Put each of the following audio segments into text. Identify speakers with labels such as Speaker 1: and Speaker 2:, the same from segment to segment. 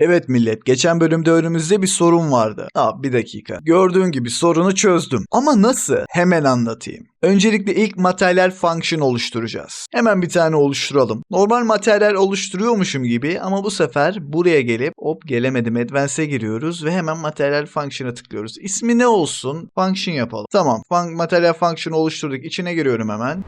Speaker 1: Evet millet, geçen bölümde önümüzde bir sorun vardı. Aa bir dakika. Gördüğün gibi sorunu çözdüm. Ama nasıl? Hemen anlatayım. Öncelikle ilk materyal function oluşturacağız. Hemen bir tane oluşturalım. Normal materyal oluşturuyormuşum gibi ama bu sefer buraya gelip hop gelemedim advance'e giriyoruz ve hemen materyal function'a tıklıyoruz. İsmi ne olsun? Function yapalım. Tamam. Fun materyal function oluşturduk. İçine giriyorum hemen.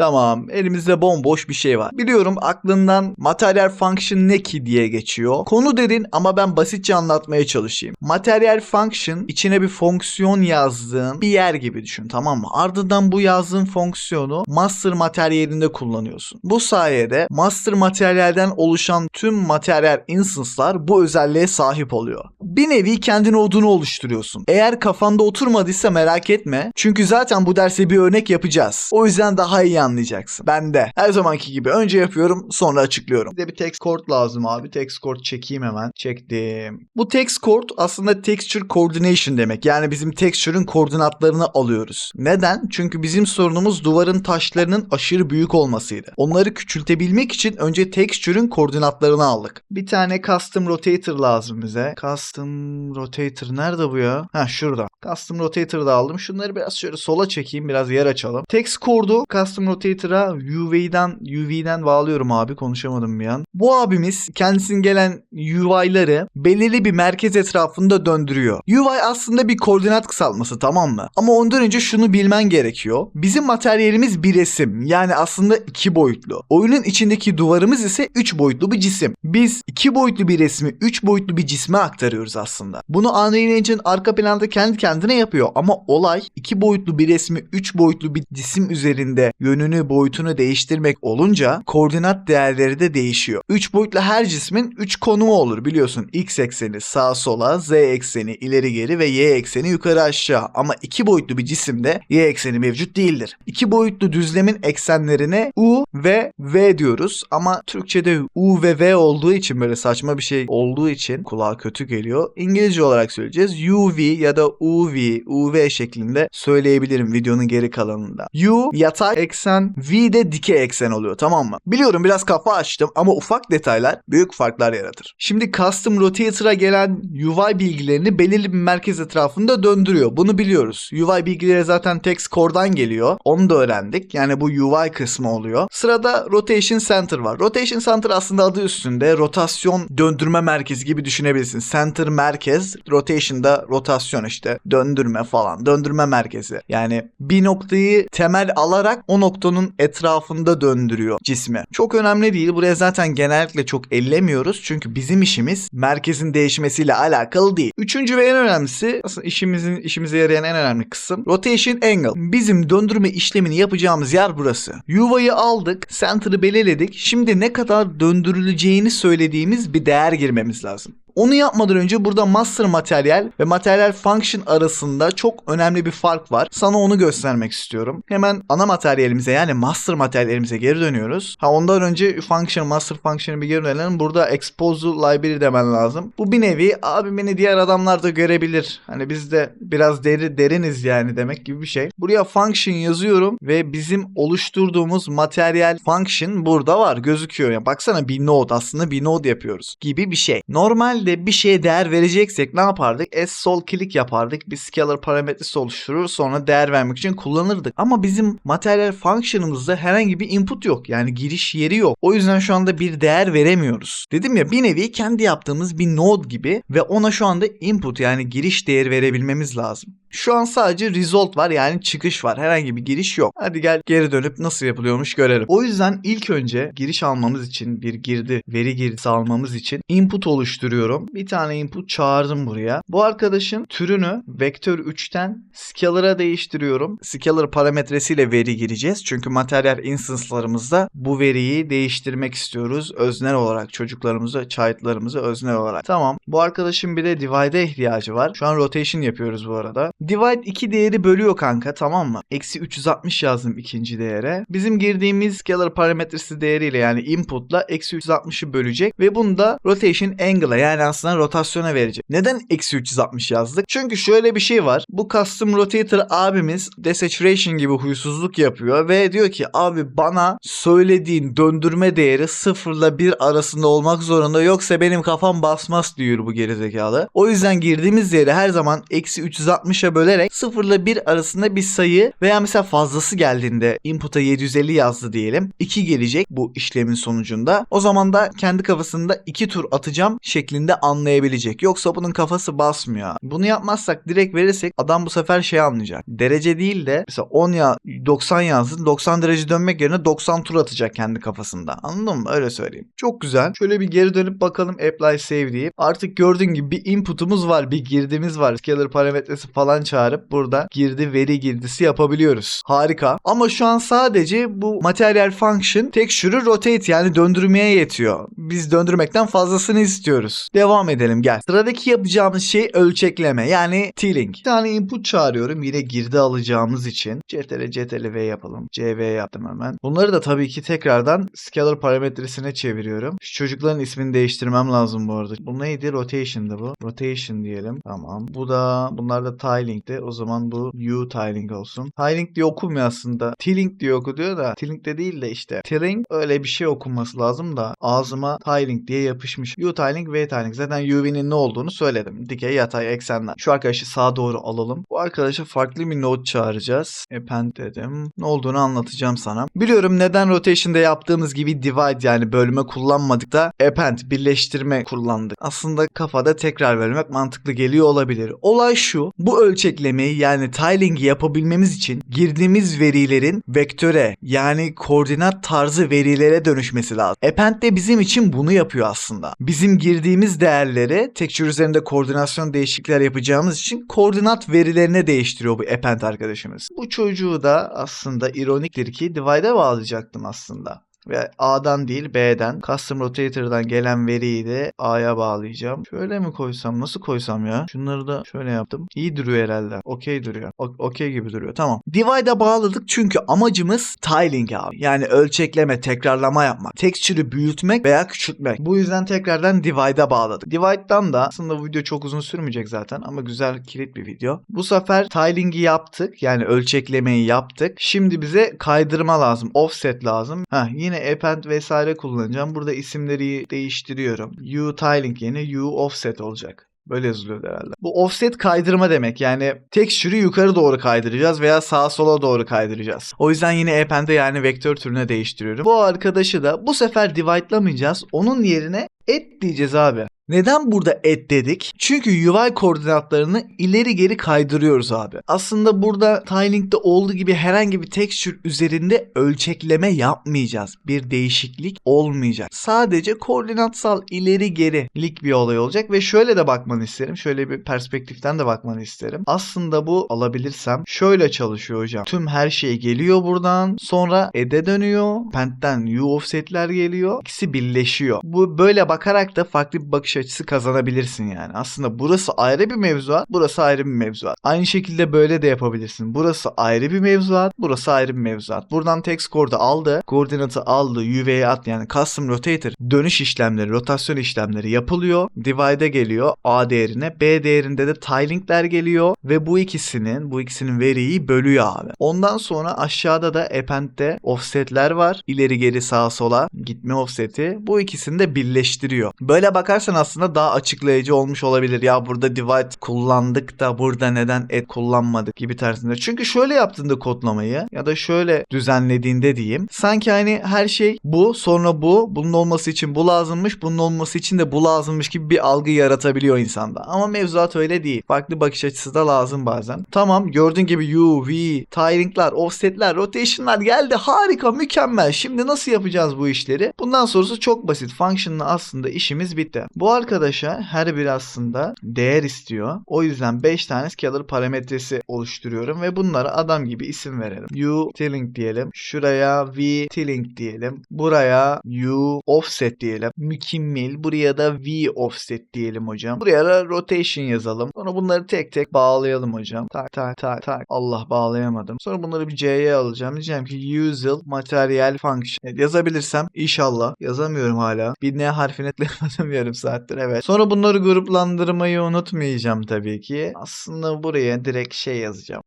Speaker 1: Tamam elimizde bomboş bir şey var. Biliyorum aklından materyal function ne ki diye geçiyor. Konu dedin ama ben basitçe anlatmaya çalışayım. Materyal function içine bir fonksiyon yazdığın bir yer gibi düşün tamam mı? Ardından bu yazdığın fonksiyonu master materyalinde kullanıyorsun. Bu sayede master materyalden oluşan tüm materyal instance'lar bu özelliğe sahip oluyor. Bir nevi kendi nodunu oluşturuyorsun. Eğer kafanda oturmadıysa merak etme. Çünkü zaten bu derse bir örnek yapacağız. O yüzden daha iyi anlayacaksın. Ben de. Her zamanki gibi önce yapıyorum sonra açıklıyorum. Bir de bir text chord lazım abi. Text chord çekeyim hemen. Çektim. Bu text chord aslında texture coordination demek. Yani bizim texture'ın koordinatlarını alıyoruz. Neden? Çünkü bizim sorunumuz duvarın taşlarının aşırı büyük olmasıydı. Onları küçültebilmek için önce texture'ın koordinatlarını aldık. Bir tane custom rotator lazım bize. Custom rotator nerede bu ya? Ha şurada. Custom rotator da aldım. Şunları biraz şöyle sola çekeyim. Biraz yer açalım. Text chord'u custom rotator'a UV'den UV'den bağlıyorum abi. Konuşamadım bir an. Bu abimiz kendisinin gelen UI'ları belirli bir merkez etrafında döndürüyor. UI aslında bir koordinat kısaltması tamam mı? Ama ondan önce şunu bilmen gerekiyor. Bizim materyalimiz bir resim. Yani aslında iki boyutlu. Oyunun içindeki duvarımız ise üç boyutlu bir cisim. Biz iki boyutlu bir resmi üç boyutlu bir cisme aktarıyoruz aslında. Bunu Unreal Engine arka planda kendi kendine yapıyor. Ama olay iki boyutlu bir resmi üç boyutlu bir cisim üzerinde yönünü boyutunu değiştirmek olunca koordinat değerleri de değişiyor. Üç boyutlu her cismin üç konumu olur biliyorsun. X ekseni sağa sola, Z ekseni ileri geri ve Y ekseni yukarı aşağı. Ama iki boyutlu bir cisimde Y ekseni mevcut değildir. İki boyutlu düzlemin eksenlerine U ve V diyoruz. Ama Türkçe'de U ve V olduğu için böyle saçma bir şey olduğu için kulağa kötü geliyor. İngilizce olarak söyleyeceğiz. UV ya da UV, UV şeklinde söyleyebilirim videonun geri kalanında. U yatay eksen, V de dikey eksen oluyor tamam mı? Biliyorum biraz kafa açtım ama ufak detaylar büyük farklar yaratır. Şimdi Custom Rotator'a gelen UI bilgilerini belirli bir merkez etrafında döndürüyor. Bunu biliyoruz. UI bilgileri zaten text core'dan geliyor. Onu da öğrendik. Yani bu UI kısmı oluyor. Sırada Rotation Center var. Rotation Center aslında adı üstünde rotasyon döndürme merkezi gibi düşünebilirsin. Center merkez, rotation'da rotasyon işte döndürme falan. Döndürme merkezi. Yani bir noktayı temel alarak o noktanın etrafında döndürüyor cismi. Çok önemli değil. Buraya zaten genellikle çok ellemiyoruz. Çünkü bizim işimiz merkezin değişmesiyle alakalı değil. Üçüncü ve en önemlisi aslında işimizin işimize yarayan en önemli kısım rotation angle. Bizim döndürme işlemini yapacağımız yer burası. Yuvayı aldık, center'ı belirledik. Şimdi ne kadar döndürüleceğini söylediğimiz bir değer girmemiz lazım. Onu yapmadan önce burada master materyal ve materyal function arasında çok önemli bir fark var. Sana onu göstermek istiyorum. Hemen ana materyalimize yani master materyalimize geri dönüyoruz. Ha ondan önce function master function'ı bir geri dönelim. Burada expose library demen lazım. Bu bir nevi abi beni diğer adamlar da görebilir. Hani biz de biraz deri deriniz yani demek gibi bir şey. Buraya function yazıyorum ve bizim oluşturduğumuz materyal function burada var gözüküyor. Yani baksana bir node aslında bir node yapıyoruz gibi bir şey. Normal Normalde bir şeye değer vereceksek ne yapardık? S sol klik yapardık. Bir scalar parametresi oluşturur. Sonra değer vermek için kullanırdık. Ama bizim materyal function'ımızda herhangi bir input yok. Yani giriş yeri yok. O yüzden şu anda bir değer veremiyoruz. Dedim ya bir nevi kendi yaptığımız bir node gibi ve ona şu anda input yani giriş değeri verebilmemiz lazım. Şu an sadece result var yani çıkış var. Herhangi bir giriş yok. Hadi gel geri dönüp nasıl yapılıyormuş görelim. O yüzden ilk önce giriş almamız için bir girdi, veri girdisi almamız için input oluşturuyorum. Bir tane input çağırdım buraya. Bu arkadaşın türünü vektör 3'ten scalar'a değiştiriyorum. Scalar parametresiyle veri gireceğiz. Çünkü materyal instance'larımızda bu veriyi değiştirmek istiyoruz. Öznel olarak çocuklarımızı, child'larımızı öznel olarak. Tamam. Bu arkadaşın bir de divide'e ihtiyacı var. Şu an rotation yapıyoruz bu arada. Divide 2 değeri bölüyor kanka tamam mı? Eksi 360 yazdım ikinci değere. Bizim girdiğimiz scalar parametresi değeriyle yani input'la eksi 360'ı bölecek ve bunu da rotation angle'a yani aslında rotasyona verecek. Neden eksi 360 yazdık? Çünkü şöyle bir şey var. Bu custom rotator abimiz desaturation gibi huysuzluk yapıyor ve diyor ki abi bana söylediğin döndürme değeri 0 ile 1 arasında olmak zorunda yoksa benim kafam basmaz diyor bu gerizekalı. O yüzden girdiğimiz değeri her zaman eksi 360'a bölerek 0 ile 1 arasında bir sayı veya mesela fazlası geldiğinde input'a 750 yazdı diyelim. 2 gelecek bu işlemin sonucunda. O zaman da kendi kafasında 2 tur atacağım şeklinde anlayabilecek. Yoksa bunun kafası basmıyor. Bunu yapmazsak direkt verirsek adam bu sefer şey anlayacak. Derece değil de mesela 10 ya 90 yazsın 90 derece dönmek yerine 90 tur atacak kendi kafasında. Anladın mı? Öyle söyleyeyim. Çok güzel. Şöyle bir geri dönüp bakalım apply save deyip. Artık gördüğün gibi bir input'umuz var. Bir girdimiz var. Scalar parametresi falan çağırıp burada girdi veri girdisi yapabiliyoruz. Harika. Ama şu an sadece bu material function texture'ı rotate yani döndürmeye yetiyor. Biz döndürmekten fazlasını istiyoruz. Devam edelim gel. Sıradaki yapacağımız şey ölçekleme yani tiling. Bir tane input çağırıyorum yine girdi alacağımız için. CTRL CTRL V yapalım. CV yaptım hemen. Bunları da tabii ki tekrardan scalar parametresine çeviriyorum. Şu çocukların ismini değiştirmem lazım bu arada. Bu neydi? Rotation'dı bu. Rotation diyelim. Tamam. Bu da bunlar da tiling'di. O zaman bu U tiling olsun. Tiling diye okunmuyor aslında. Tiling diye okunuyor da tiling de değil de işte. Tiling öyle bir şey okunması lazım da ağzıma tiling diye yapışmış. U tiling, V tiling. Zaten UV'nin ne olduğunu söyledim. Dikey, yatay, eksenler. Şu arkadaşı sağa doğru alalım. Bu arkadaşa farklı bir node çağıracağız. Append dedim. Ne olduğunu anlatacağım sana. Biliyorum neden rotation'da yaptığımız gibi divide yani bölme kullanmadık da append birleştirme kullandık. Aslında kafada tekrar bölmek mantıklı geliyor olabilir. Olay şu. Bu ölçeklemeyi yani tiling'i yapabilmemiz için girdiğimiz verilerin vektöre yani koordinat tarzı verilere dönüşmesi lazım. Append de bizim için bunu yapıyor aslında. Bizim girdiğimiz değerleri texture üzerinde koordinasyon değişiklikler yapacağımız için koordinat verilerine değiştiriyor bu append arkadaşımız. Bu çocuğu da aslında ironiktir ki divide'e bağlayacaktım aslında ve A'dan değil B'den Custom Rotator'dan gelen veriyi de A'ya bağlayacağım. Şöyle mi koysam? Nasıl koysam ya? Şunları da şöyle yaptım. İyi duruyor herhalde. Okey duruyor. Okey gibi duruyor. Tamam. Divide'a bağladık çünkü amacımız tiling abi. Yani ölçekleme, tekrarlama yapmak. Texture'ı büyütmek veya küçültmek. Bu yüzden tekrardan Divide'a bağladık. Divide'dan da aslında bu video çok uzun sürmeyecek zaten ama güzel kilit bir video. Bu sefer tiling'i yaptık. Yani ölçeklemeyi yaptık. Şimdi bize kaydırma lazım. Offset lazım. Ha yine append vesaire kullanacağım. Burada isimleri değiştiriyorum. U tiling yerine U offset olacak. Böyle yazılıyor herhalde. Bu offset kaydırma demek. Yani texture'ı yukarı doğru kaydıracağız veya sağa sola doğru kaydıracağız. O yüzden yine append'e yani vektör türüne değiştiriyorum. Bu arkadaşı da bu sefer divide'lamayacağız. Onun yerine et diyeceğiz abi. Neden burada et dedik? Çünkü UI koordinatlarını ileri geri kaydırıyoruz abi. Aslında burada tiling'de olduğu gibi herhangi bir texture üzerinde ölçekleme yapmayacağız. Bir değişiklik olmayacak. Sadece koordinatsal ileri gerilik bir olay olacak ve şöyle de bakmanı isterim. Şöyle bir perspektiften de bakmanı isterim. Aslında bu alabilirsem şöyle çalışıyor hocam. Tüm her şey geliyor buradan. Sonra ed'e dönüyor. Pent'ten U offset'ler geliyor. İkisi birleşiyor. Bu böyle bakarak da farklı bir bakış açısı kazanabilirsin yani. Aslında burası ayrı bir mevzuat, burası ayrı bir mevzuat. Aynı şekilde böyle de yapabilirsin. Burası ayrı bir mevzuat, burası ayrı bir mevzuat. Buradan text code'u aldı, koordinatı aldı, UV'ye at yani custom rotator dönüş işlemleri, rotasyon işlemleri yapılıyor. Divide'e geliyor A değerine. B değerinde de tiling'ler geliyor ve bu ikisinin bu ikisinin veriyi bölüyor abi. Ondan sonra aşağıda da append'de offset'ler var. İleri geri sağa sola gitme offset'i. Bu ikisini de birleştiriyor. Böyle bakarsan aslında daha açıklayıcı olmuş olabilir. Ya burada divide kullandık da burada neden et kullanmadık gibi tersinde. Çünkü şöyle yaptığında kodlamayı ya da şöyle düzenlediğinde diyeyim. Sanki hani her şey bu sonra bu. Bunun olması için bu lazımmış. Bunun olması için de bu lazımmış gibi bir algı yaratabiliyor insanda. Ama mevzuat öyle değil. Farklı bakış açısı da lazım bazen. Tamam gördüğün gibi U, V, tiling'lar, offset'ler, rotation'lar geldi. Harika, mükemmel. Şimdi nasıl yapacağız bu işleri? Bundan sonrası çok basit. Function'la aslında aslında işimiz bitti. Bu arkadaşa her biri aslında değer istiyor. O yüzden 5 tane scalar parametresi oluşturuyorum ve bunlara adam gibi isim verelim. U tilling diyelim. Şuraya V tilling diyelim. Buraya U offset diyelim. Mükemmel. Buraya da V offset diyelim hocam. Buraya da rotation yazalım. Sonra bunları tek tek bağlayalım hocam. Tak tak tak tak. Allah bağlayamadım. Sonra bunları bir C'ye alacağım. Diyeceğim ki usual material function. Evet, yazabilirsem inşallah. Yazamıyorum hala. Bir N harfini eklemedim yarım saattir. Evet. Sonra bunları gruplandırmayı unutmayacağım tabii ki. Aslında buraya direkt şey yazacağım.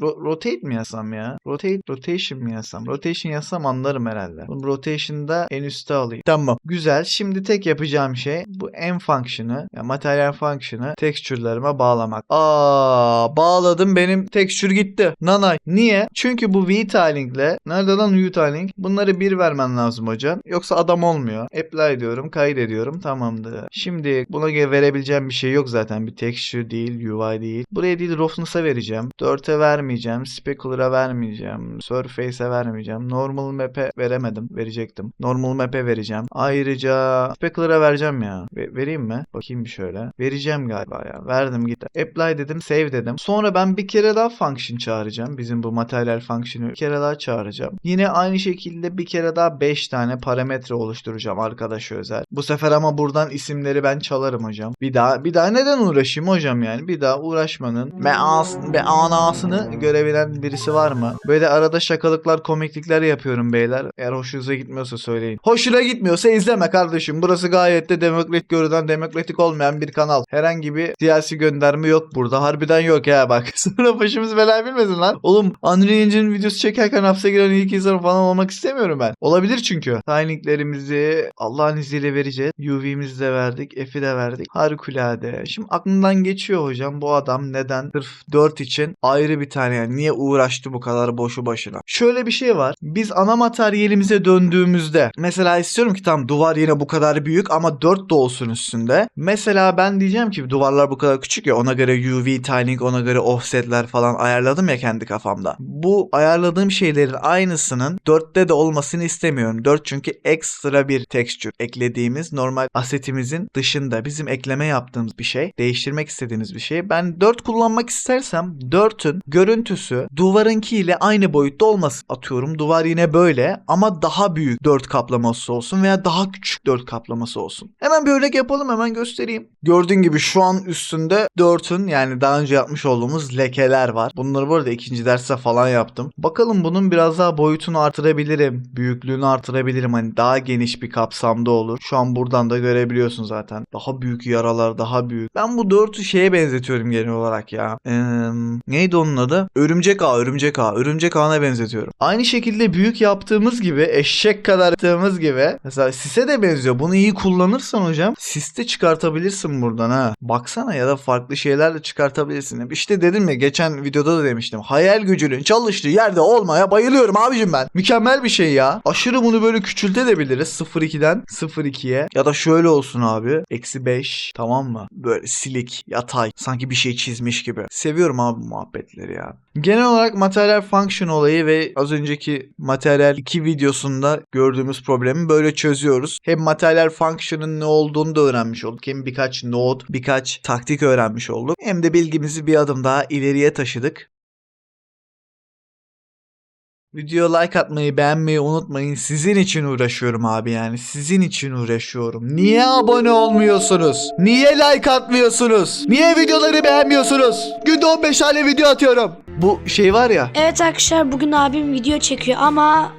Speaker 1: Ro- rotate mi yazsam ya? Rotate, rotation mi yazsam? Rotation yazsam anlarım herhalde. Bunu rotation'da en üste alayım. Tamam. Güzel. Şimdi tek yapacağım şey bu en function'ı, yani materyal function'ı texture'larıma bağlamak. Aa, bağladım. Benim texture gitti. Nanay. Niye? Çünkü bu V-tiling'le nerede lan U-tiling? Bunları bir vermen lazım hocam. Yoksa adam olmuyor. Apply diyorum, kaydediyorum. Tamamdır. Şimdi buna verebileceğim bir şey yok zaten. Bir texture değil, UI değil. Buraya değil roughness'a vereceğim. 4'e vermeyeceğim. Specular'a vermeyeceğim. Surface'e vermeyeceğim. Normal map'e veremedim. Verecektim. Normal map'e vereceğim. Ayrıca Specular'a vereceğim ya. Ve- vereyim mi? Bakayım şöyle. Vereceğim galiba ya. Verdim gitti. Apply dedim, save dedim. Sonra ben bir kere daha function çağıracağım. Bizim bu materyal function'ı bir kere daha çağıracağım. Yine aynı şekilde bir kere daha 5 tane parametre oluşturacağım arkadaşa özel. Bu sefer ama buradan isimleri ben çalarım hocam. Bir daha bir daha neden uğraşayım hocam yani? Bir daha uğraşmanın meas be anasını görebilen birisi var mı? Böyle arada şakalıklar, komiklikler yapıyorum beyler. Eğer hoşunuza gitmiyorsa söyleyin. Hoşuna gitmiyorsa izleme kardeşim. Burası gayet de demokratik görünen, demokratik olmayan bir kanal. Herhangi bir siyasi gönderme yok burada. Harbiden yok ya bak. Sonra başımız belaya bilmesin lan. Oğlum Unreal Engine videosu çekerken hapse giren ilk insan falan olmak istemiyorum ben. Olabilir çünkü. Timinglerimizi Allah'ın izniyle vereceğiz. UV'mizi de verdik. F'i de verdik. Harikulade. Şimdi aklımdan geçiyor hocam bu adam neden sırf 4 için ayrı bir tane yani niye uğraştı bu kadar boşu başına. Şöyle bir şey var. Biz ana materyalimize döndüğümüzde mesela istiyorum ki tam duvar yine bu kadar büyük ama 4 de olsun üstünde. Mesela ben diyeceğim ki duvarlar bu kadar küçük ya ona göre UV tiling ona göre offsetler falan ayarladım ya kendi kafamda. Bu ayarladığım şeylerin aynısının 4'te de olmasını istemiyorum. 4 çünkü ekstra bir texture eklediğimiz normal asetimizin dışında bizim ekleme yaptığımız bir şey, değiştirmek istediğimiz bir şey. Ben 4 kullanmak istersem 4'ün görüntüsü duvarınkiyle aynı boyutta olmasın. Atıyorum duvar yine böyle ama daha büyük 4 kaplaması olsun veya daha küçük 4 kaplaması olsun. Hemen bir örnek yapalım hemen göstereyim. Gördüğün gibi şu an üstünde 4'ün yani daha önce yapmış olduğumuz lekeler var. Bunları bu arada ikinci derste falan yaptım. Bakalım bunun biraz daha boyutunu artırabilirim. Büyüklüğünü artırabilirim. Hani daha geniş bir kapsamda olur. Şu an buradan da görebiliyorsun zaten. Daha büyük yaralar daha büyük. Ben bu 4'ü şeye benzetiyorum genel olarak ya. Ee, neydi onun adı? Örümcek ağ, örümcek ağ. Örümcek ağına benzetiyorum. Aynı şekilde büyük yaptığımız gibi eşek kadar yaptığımız gibi mesela sise de benziyor. Bunu iyi kullanırsan hocam siste çıkartabilirsin buradan ha. Baksana ya da farklı şeyler de çıkartabilirsin. İşte dedim ya geçen videoda da demiştim. Hayal gücünün çalıştığı yerde olmaya bayılıyorum abicim ben. Mükemmel bir şey ya. Aşırı bunu böyle küçültebiliriz 0.2'den 0.2'ye ya da şöyle olsun abi. Eksi 5 tamam mı? Böyle silik, yatay. Sanki bir şey çizmiş gibi. Seviyorum abi bu muhabbetleri ya. Genel olarak materyal function olayı ve az önceki materyal 2 videosunda gördüğümüz problemi böyle çözüyoruz. Hem materyal function'ın ne olduğunu da öğrenmiş olduk. Hem birkaç node, birkaç taktik öğrenmiş olduk. Hem de bilgimizi bir adım daha ileriye taşıdık. Videoya like atmayı, beğenmeyi unutmayın. Sizin için uğraşıyorum abi yani. Sizin için uğraşıyorum. Niye abone olmuyorsunuz? Niye like atmıyorsunuz? Niye videoları beğenmiyorsunuz? Günde 15 tane video atıyorum. Bu şey var ya.
Speaker 2: Evet arkadaşlar bugün abim video çekiyor ama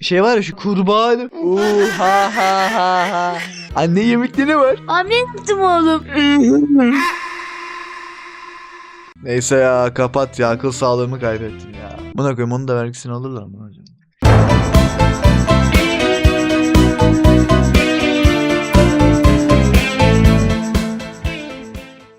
Speaker 1: Şey var ya şu kurban. Uh, ha ha ha ha. Anne yemekleri var.
Speaker 2: Abi ne yaptım oğlum?
Speaker 1: Neyse ya kapat ya akıl sağlığımı kaybettim ya. Buna koyayım onun da vergisini alırlar mı acaba?